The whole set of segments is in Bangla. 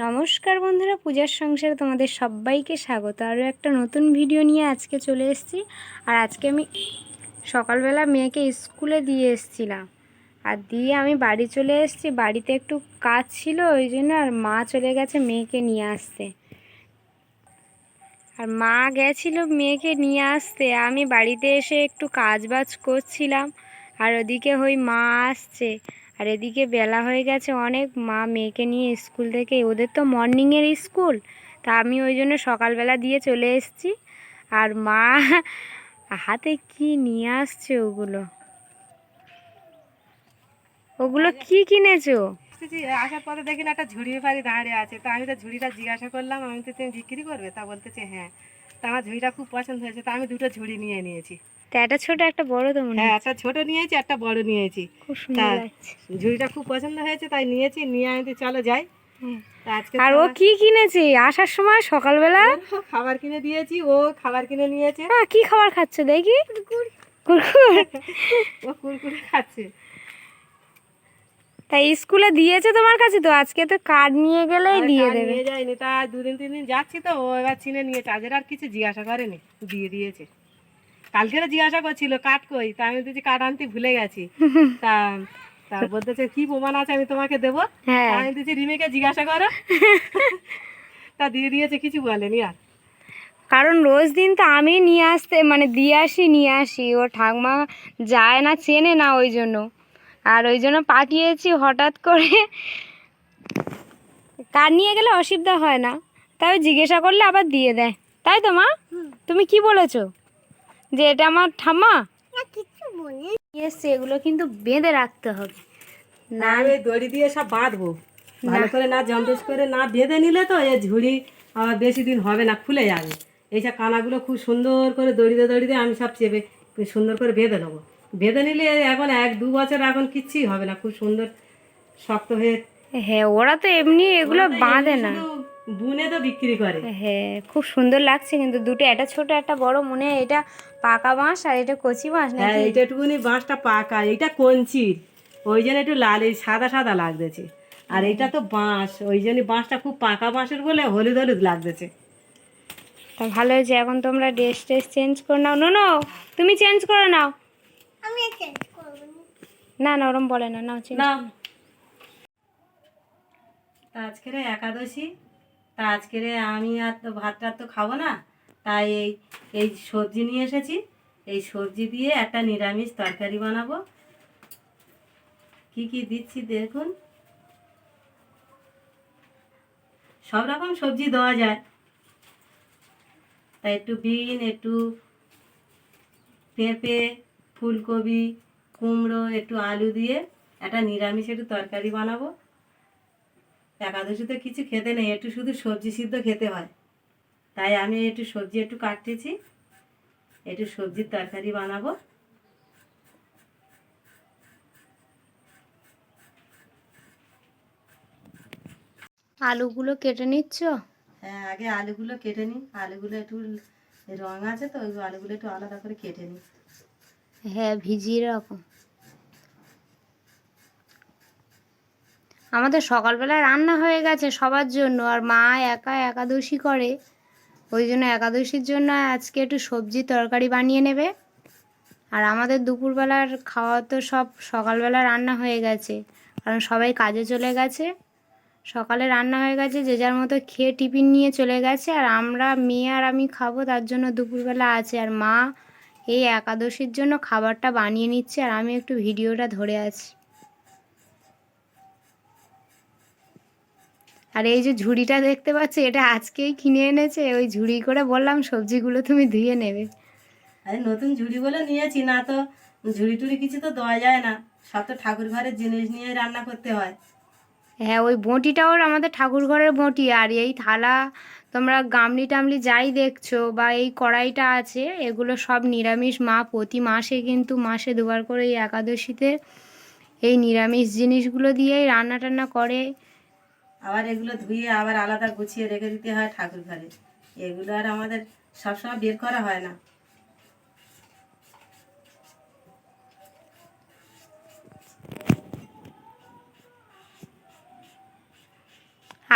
নমস্কার বন্ধুরা, পূজার সংসারে তোমাদের সবাইকে স্বাগত। আরও একটা নতুন ভিডিও নিয়ে আজকে চলে এসেছি। আর আজকে আমি সকালবেলা মেয়েকে স্কুলে দিয়ে এসেছিলাম। আর দিয়ে আমি বাড়ি চলে এসেছি। বাড়িতে একটু কাজ ছিল, ওই জন্য আর মা চলে গেছে মেয়েকে নিয়ে আসতে। আর মা গেছিল মেয়েকে নিয়ে আসতে। আমি বাড়িতে এসে একটু কাজ বাজ করছিলাম। আর ওদিকে ওই মা আসছে। আর এদিকে বেলা হয়ে গেছে অনেক, মা মেয়েকে নিয়ে স্কুল থেকে, ওদের তো মর্নিংয়ের স্কুল, তা আমি ওই জন্য সকালবেলা দিয়ে চলে এসেছি। আর মা, হাতে কি নিয়ে আসছে ওগুলো? ওগুলো কি কিনেছো? আসার পরে দেখি না একটা ঝুড়ি পাড়ি দাঁড়িয়ে আছে, তা আমি তো ঝুড়িটা জিজ্ঞাসা করলাম, আমি তো তুমি বিক্রি করবে? তা বলতেছে হ্যাঁ। তা আমার ঝুড়িটা খুব পছন্দ হয়েছে তা আমি দুটো ঝুড়ি নিয়ে নিয়েছি। তা একটা ছোট একটা বড় তো মনে হ্যাঁ। একটা ছোট নিয়েছি একটা বড় নিয়েছি। খুব সুন্দর ঝুড়িটা খুব পছন্দ হয়েছে তাই নিয়েছি নিয়ে আমি তো চলো যাই। আর ও কি কিনেছে? আসার সময় সকালবেলা? খাবার কিনে দিয়েছি ও খাবার কিনে নিয়েছে। হ্যাঁ কি খাবার খাচ্ছে দেখি? কুরকুর। ও কুরকুরে খাচ্ছে। তাই স্কুলে দিয়েছে তোমার কাছে তো? আজকে তো কার্ড নিয়ে গেলেই দিয়ে দেবে। নিয়ে যায়নি তা দুদিন তিন দিন যাচ্ছি তো ও এবার চিনে নিয়েছে। তাদের আর কিছু জিজ্ঞাসা করেনি দিয়ে দিয়েছে। কালকেরও জিজ্ঞাসা করছিল কাঠ কই? তা আমি দিচ্ছি কাঠ আনতে ভুলে গেছি। তা তা বলতেছে কি প্রমাণ আছে আমি তোমাকে দেবো? হ্যাঁ। আমি দিচ্ছি রিমিকে জিজ্ঞাসা করো। তা দিয়ে দিয়েছে কিছু বলেনি আর। কারণ রোজ দিন তো আমি নিয়ে আসতে মানে দিয়ে আসি নিয়ে আসি। ও ঠাকমা যায় না চেনে না ওই জন্য। আর ওই জন্য পাঠিয়েছি হঠাৎ করে। কার নিয়ে গেলে অসুবিধা হয় না। তাই জিজ্ঞাসা করলে আবার দিয়ে দেয়। তাই তো মা? তুমি কি বলেছ? যে এটা আমার ঠাম্মা? এসছে এগুলো কিন্তু বেঁধে রাখতে হবে। না আমি দড়ি দিয়ে সব বাঁধবো। ভালো করে না জম্পেশ করে না বেঁধে নিলে তো এই ঝুড়ি আবার বেশি দিন হবে না খুলে যাবে। এইসব কানাগুলো খুব সুন্দর করে দড়িতে দড়িতে আমি সব চেপে সুন্দর করে বেঁধে নেব। বেঁধে নিলে এখন এক দু বছর এখন কিচ্ছুই হবে না। খুব সুন্দর শক্ত হয়ে হ্যাঁ ওরা তো এমনি এগুলো বাঁধে না। বুনে তো বিক্রি করে। হ্যাঁ খুব সুন্দর লাগছে কিন্তু দুটো একটা ছোট একটা বড় মনে হয় এটা পাকা বাঁশ আর এটা কচি বাঁশ না হ্যাঁ এইটা একটুখানি বাঁশটা পাকা এইটা কঞ্চির ওই জন্য একটু লাল এই সাদা সাদা লাগতেছে। আর এইটা তো বাঁশ ওই জন্য বাঁশটা খুব পাকা বাঁশের বলে হলুদ হলুদ লাগতেছে। তা ভালো হয়েছে এখন তোমরা ড্রেস ট্রেস চেঞ্জ করে নাও। নো নো তুমি চেঞ্জ করে নাও। না। না ওরম বলে না নাও চেঞ্জ না। তা আজকের একাদশী তা আজকের আমি আর তো ভাত টাত তো খাব না তাই এই এই সবজি নিয়ে এসেছি। এই সবজি দিয়ে একটা নিরামিষ তরকারি বানাবো। কি কি দিচ্ছি দেখুন। সব রকম সবজি দেওয়া যায়। তাই একটু বিন একটু পেঁপে ফুলকপি কুমড়ো একটু আলু দিয়ে একটা নিরামিষ একটু তরকারি বানাবো। একাদশীতে কিছু খেতে নেই একটু শুধু সবজি সিদ্ধ খেতে হয়। তাই আমি একটু সবজি একটু কাটতেছি একটু সবজির তরকারি বানাবো। আলুগুলো কেটে নিচ্ছ? হ্যাঁ আগে আলুগুলো কেটে নিই। আলুগুলো একটু রং আছে তো ওই আলুগুলো একটু আলাদা করে কেটে নিই। হ্যাঁ ভিজিয়ে রাখো। আমাদের সকালবেলা রান্না হয়ে গেছে সবার জন্য, আর মা একা একাদশী করে। ওই জন্য একাদশীর জন্য আজকে একটু সবজি তরকারি বানিয়ে নেবে। আর আমাদের দুপুরবেলার খাওয়া তো সব সকালবেলা রান্না হয়ে গেছে, কারণ সবাই কাজে চলে গেছে। সকালে রান্না হয়ে গেছে, যে যার মতো খেয়ে টিফিন নিয়ে চলে গেছে। আর আমরা, মেয়ে আর আমি খাব, তার জন্য দুপুরবেলা আছে। আর মা এই একাদশীর জন্য খাবারটা বানিয়ে নিচ্ছে আর আমি একটু ভিডিওটা ধরে আছি। আর এই যে ঝুড়িটা দেখতে পাচ্ছি এটা আজকেই কিনে এনেছে। ওই ঝুড়ি করে বললাম সবজিগুলো তুমি ধুয়ে নেবে। আরে নতুন ঝুড়ি বলে নিয়েছি না তো ঝুড়ি টুড়ি কিছু তো দেওয়া যায় না। সব তো ঠাকুর ঘরের জিনিস নিয়ে রান্না করতে হয়। হ্যাঁ ওই বঁটিটাও আমাদের ঠাকুর ঘরের বঁটি আর এই থালা তোমরা গামলি টামলি যাই দেখছ বা এই কড়াইটা আছে, এগুলো সব নিরামিষ। মা প্রতি মাসে কিন্তু মাসে দুবার করে এই একাদশীতে এই নিরামিষ জিনিসগুলো দিয়েই রান্না টান্না করে। আবার এগুলো ধুয়ে আবার আলাদা গুছিয়ে রেখে দিতে হয় ঠাকুর ঘরে এগুলো আর আমাদের সবসময় বের করা হয় না।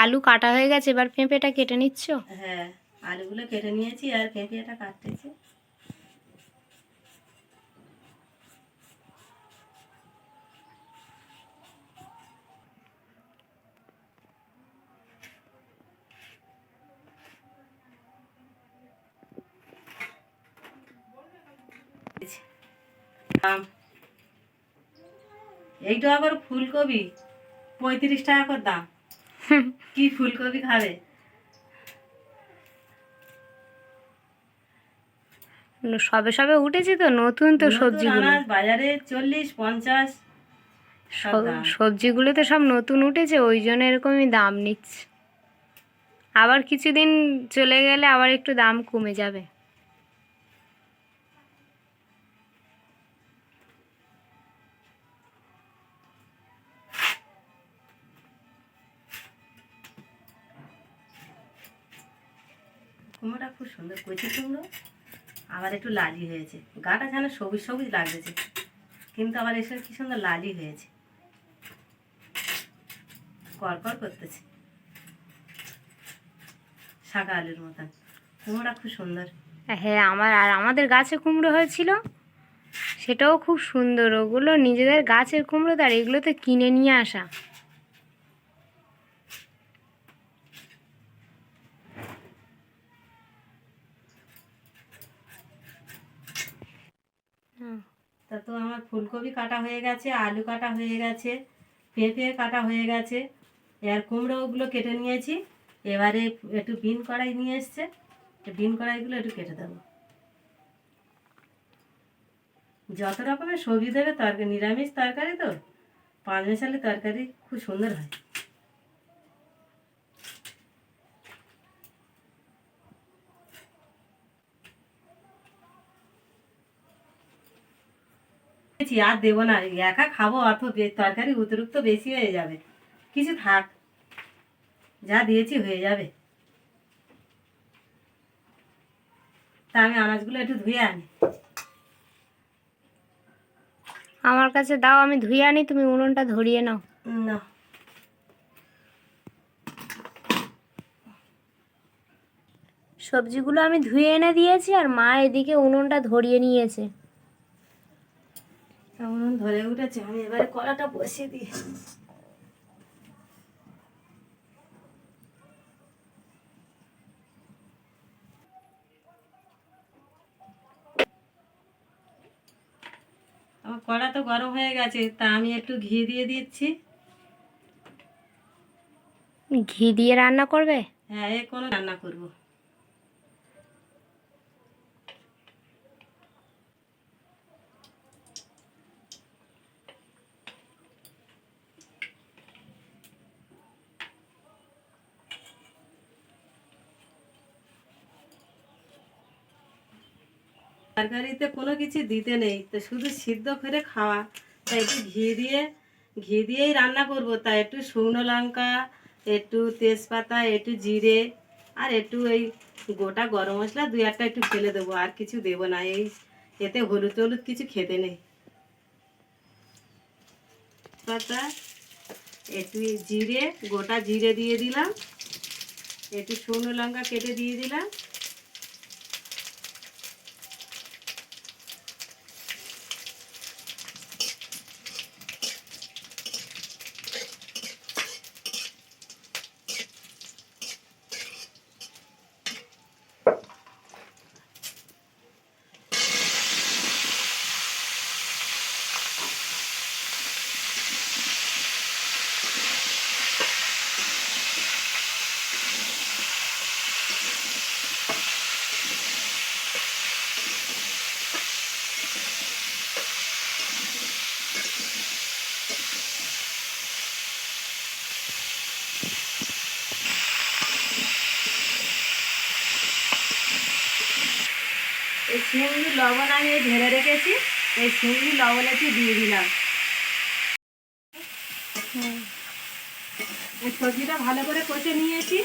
আলু কাটা হয়ে গেছে, এবার পেঁপেটা কেটে নিচ্ছ? হ্যাঁ আলুগুলো কেটে নিয়েছি আর পেঁপেটা কাটতেছি। এইটা আবার ফুলকপি পঁয়ত্রিশ টাকা করে দাম। কি ফুলকপি খাবে? সবে সবে উঠেছে তো নতুন তো সবজি সবজিগুলো। বাজারে চল্লিশ পঞ্চাশ সব সব- সবজিগুলো তো সব নতুন উঠেছে ওই জন্য এরকমই দাম নিচ্ছে। আবার কিছুদিন চলে গেলে আবার একটু দাম কমে যাবে। কুমড়োটা খুব সুন্দর কচি কুমড়ো, আবার একটু লালি হয়েছে। গাটা যেন সবুজ সবুজ লাগতেছে, কিন্তু আবার এসে কি সুন্দর লালি হয়েছে। কড়কড় করতেছে। শাকা আলুর মতন। কুমড়োটা খুব সুন্দর। হ্যাঁ আমার আর আমাদের গাছে কুমড়ো হয়েছিল, সেটাও খুব সুন্দর। ওগুলো নিজেদের গাছের কুমড়ো তো আর এগুলো তো কিনে নিয়ে আসা হুম, তা তো আমার ফুলকপি কাটা হয়ে গেছে, আলু কাটা হয়ে গেছে, পেঁপে কাটা হয়ে গেছে, এবার কুমড়োগুলো কেটে নিয়েছি, এবারে একটু বিন কড়াই নিয়ে এসছে বিন কড়াইগুলো একটু কেটে দেবো। যত রকমের সবজি দেবে তরকারি, নিরামিষ তরকারি তো পাঁচ মশালি তরকারি খুব সুন্দর হয়। দিয়েছি, আর দেবো না একা খাব অত তরকারি অতিরিক্ত বেশি হয়ে যাবে। কিছু থাক যা দিয়েছি হয়ে যাবে। তা আমি আনাজগুলো একটু ধুয়ে আনি। আমার কাছে দাও আমি ধুয়ে আনি তুমি উনুনটা ধরিয়ে নাও। না। সবজিগুলো আমি ধুয়ে এনে দিয়েছি আর মা এদিকে উনুনটা ধরিয়ে নিয়েছে। উনুন ধরে উঠেছে? আমি এবারে কড়াটা বসিয়ে দিই আমার কড়া তো গরম হয়ে গেছে তা আমি একটু ঘি দিয়ে দিচ্ছি। ঘি দিয়ে রান্না করবে? হ্যাঁ এ কোনো রান্না করব। তরকারিতে কোনো কিছু দিতে নেই। তো শুধু সিদ্ধ করে খাওয়া। তাই একটু ঘি দিয়ে, ঘি দিয়েই রান্না করব। তাই একটু শুকনো লঙ্কা, একটু তেজপাতা, একটু জিরে আর একটু এই গোটা গরম মশলা দুই একটা একটু ফেলে দেবো। আর কিছু দেবো না। এই এতে হলুদ হলুদ কিছু খেতে নেই। পাতা একটু জিরে, গোটা জিরে দিয়ে দিলাম। একটু শুকনো লঙ্কা কেটে দিয়ে দিলাম এই শিমগুলি লবণ আমি ঢেলে রেখেছি, এই শিমগুলি লবণ একটু দিয়ে দিলাম। এই সবজিটা ভালো করে কষে নিয়েছি।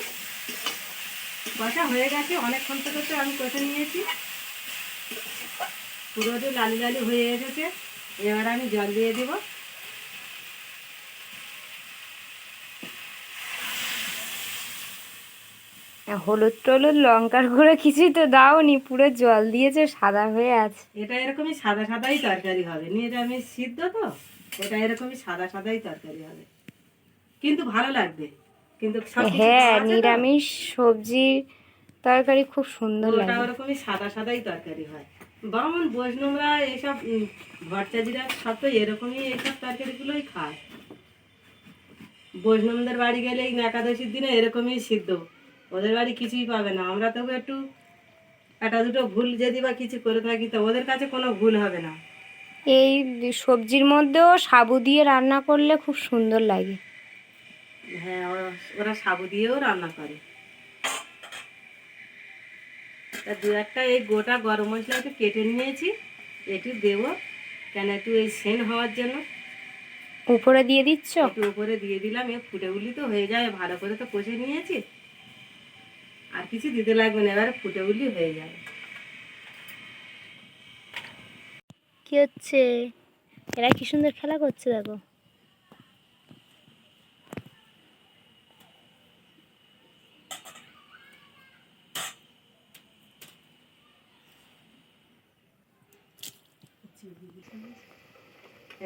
কষা হয়ে গেছে, অনেকক্ষণ থেকে তো আমি কষে নিয়েছি। পুরোটি লালি লালি হয়ে এসেছে। এবার আমি জল দিয়ে দেবো। হলুদ টলুদ লঙ্কার গুঁড়ো কিছুই তো দাওনি পুরো জল দিয়েছে সাদা হয়ে আছে। এটা এরকমই সাদা সাদাই তরকারি হবে। নিরামিষ সিদ্ধ তো এটা এরকমই সাদা সাদাই তরকারি হবে। কিন্তু ভালো লাগবে। কিন্তু হ্যাঁ নিরামিষ সবজির তরকারি খুব সুন্দর লাগে। ওরকমই সাদা সাদাই তরকারি হয়। বামন বৈষ্ণবরা এইসব ভট্টাচার্যরা সব তো এরকমই এইসব তরকারিগুলোই খায়। বৈষ্ণবদের বাড়ি গেলে এই একাদশীর দিনে এরকমই সিদ্ধ। ওদের বাড়ি কিছুই পাবে না। আমরা তবু একটু একটা দুটো ভুল যদি বা কিছু করে থাকি তো ওদের কাছে কোনো ভুল হবে না। এই সবজির মধ্যেও সাবু দিয়ে রান্না করলে খুব সুন্দর লাগে। হ্যাঁ ওরা- সাবু দিয়েও রান্না করে। তা দু একটা এই গোটা গরম মশলা একটু কেটে নিয়েছি একটু দেবো। কেন একটু এই সেন হওয়ার জন্য। উপরে দিয়ে দিচ্ছ? একটু উপরে দিয়ে দিলাম এ ফুটে উলি তো হয়ে যায় ভালো করে তো কষে নিয়েছি। কিছু দিতে লাগবে না এবার ফুটে উলি হয়ে যাবে। কি হচ্ছে? এরা কি সুন্দর খেলা করছে দেখো।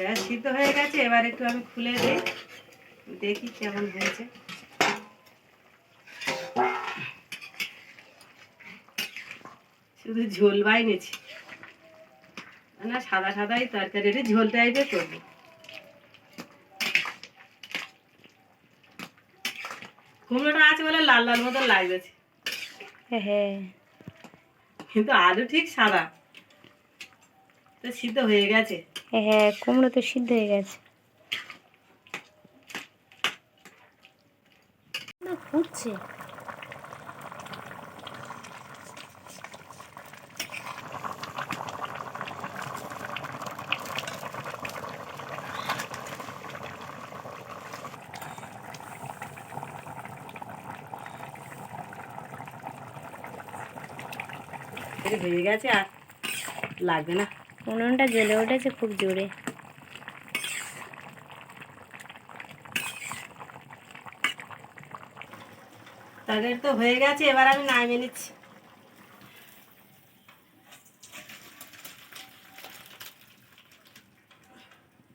এবার সিদ্ধ হয়ে গেছে এবার একটু আমি খুলে দিই দেখি কেমন হয়েছে। শুধু ঝোল বাইনেছি না সাদা সাদাই তরকারি এটা ঝোল টাইপের করব। কুমড়োটা আছে বলে লাল লাল মতো লাগতেছে হ্যাঁ কিন্তু আলু ঠিক সাদা। তো সিদ্ধ হয়ে গেছে। হ্যাঁ কুমড়ো তো সিদ্ধ হয়ে গেছে। না ফুটছে। এটা হয়ে গেছে আর লাগবে না। উনুনটা জ্বলে উঠেছে খুব জোরে। তরকারি তো হয়ে গেছে এবার আমি নামিয়ে নিচ্ছি।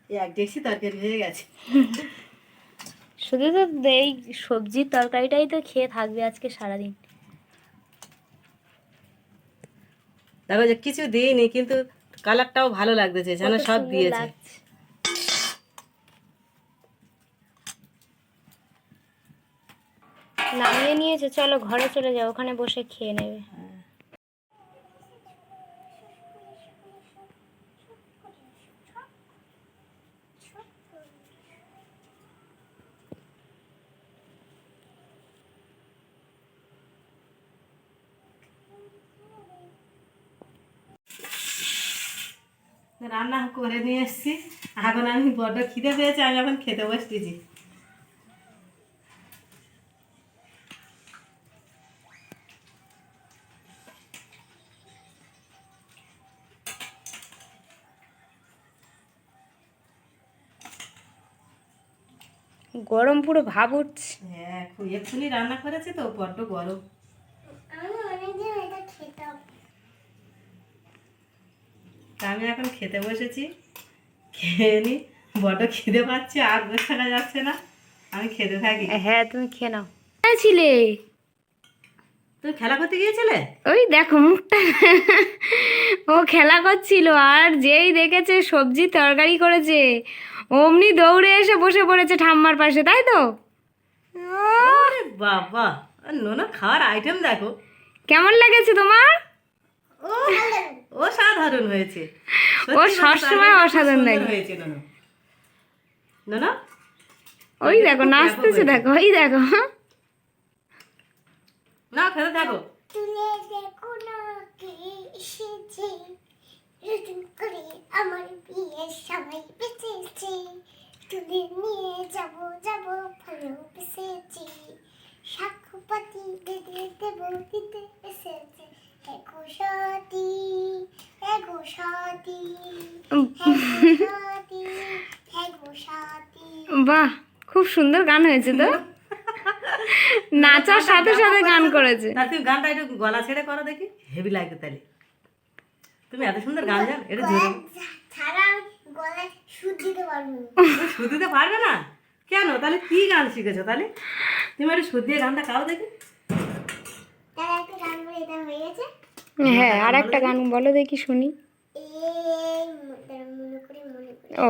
এক তরকারি হয়ে গেছে। শুধু তো এই সবজির তরকারিটাই তো খেয়ে থাকবে আজকে সারাদিন। দেখো যে কিছু দিইনি কিন্তু কালারটাও ভালো লাগতেছে যেন সব দিয়েছে। নামিয়ে নিয়েছে চলো ঘরে চলে যাও ওখানে বসে খেয়ে নেবে। রান্না করে নিয়ে এসেছি। এখন আমি বড্ড খিদে পেয়েছি আমি এখন খেতে বসতেছি। গরম পুরো ভাব উঠছে। হ্যাঁ এক্ষুনি রান্না করেছি তো বড্ড গরম। তা আমি এখন খেতে বসেছি। খেয়ে নি। বড্ড খিদে পাচ্ছে আর বসে থাকা যাচ্ছে না। আমি খেতে থাকি। হ্যাঁ তুমি খেয়ে নাও। ছিলে? তুমি খেলা করতে গিয়েছিলে? ওই দেখো মুখটা। ও খেলা করছিল আর যেই দেখেছে সবজি তরকারি করেছে অমনি দৌড়ে এসে বসে পড়েছে ঠাম্মার পাশে তাই তো? বাবা আর নোনা খাওয়ার আইটেম দেখো। কেমন লেগেছে তোমার? ও হয়েছে। ও সবসময় অসাধারণ লাগে। হয়েছে নোনা। নোনা? ওই দেখো নাচতেছে দেখো ওই দেখো। না খেতে দেখো না আমার বিয়ের সবাই বেঁচেছে। তুলে নিয়ে যাব যাব ভালোবেসেছি সাক্ষ্যপাতি বেঁধে দেব দিতে এসেছে। এগো সাথী এগো সাথী এগো সাথী বাহ খুব সুন্দর গান হয়েছে তো। নাচার সাথে সাথে গান করেছে। তা তুমি গানটা একটু গলা ছেড়ে করো দেখি হেভি লাগবে তাহলে। তুমি এত সুন্দর গান জানো এটা জোরে। ছাড়া গলায় সুর দিতে পারব তুমি সুর দিতে পারবে না? কেন? তাহলে কি গান শিখেছো তাহলে? তুমি একটু সুর দিয়ে গানটা গাও দেখি। তারা একটা গান করে এটা হয়ে গেছে। হ্যাঁ আর একটা গান বলো দেখি শুনি। ও।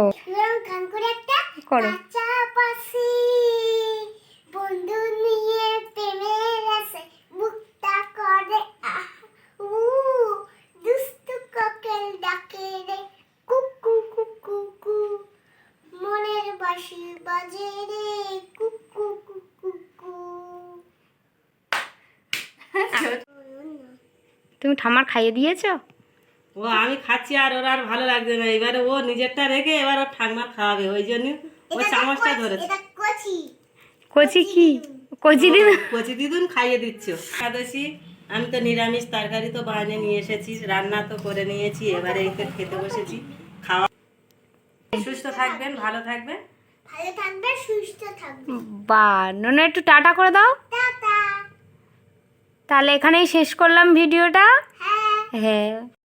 করে একটা করো কাছাকাছি বন্ধু নিয়ে প্রেমের আছে বুকটা করে আহ উ দুষ্টু কোকিল ডাকে রে কুকু কুকু কু মনের বাঁশি বাজে রে কুকু কুকু কু তুমি ঠাম্মার খাইয়ে দিয়েছ? ও আমি খাচ্ছি আর ওর আর ভালো লাগছে না। এবারে ও নিজেরটা রেখে এবার ওর ঠাকমা খাওয়াবে ওই জন্য ও চামচটা ধরেছে। কচি। কচি কি? কচি দিন কচি দিদুন খাইয়ে দিচ্ছ। একাদশী আমি তো নিরামিষ তরকারি তো বানিয়ে নিয়ে এসেছি রান্না তো করে নিয়েছি এবারে এই তো খেতে বসেছি খাওয়া। সুস্থ থাকবেন ভালো থাকবেন। ভালো থাকবে সুস্থ থাকবে বা নোনা একটু টাটা করে দাও। টাটা। তাহলে এখানেই শেষ করলাম ভিডিওটা? হ্যাঁ। হ্যাঁ।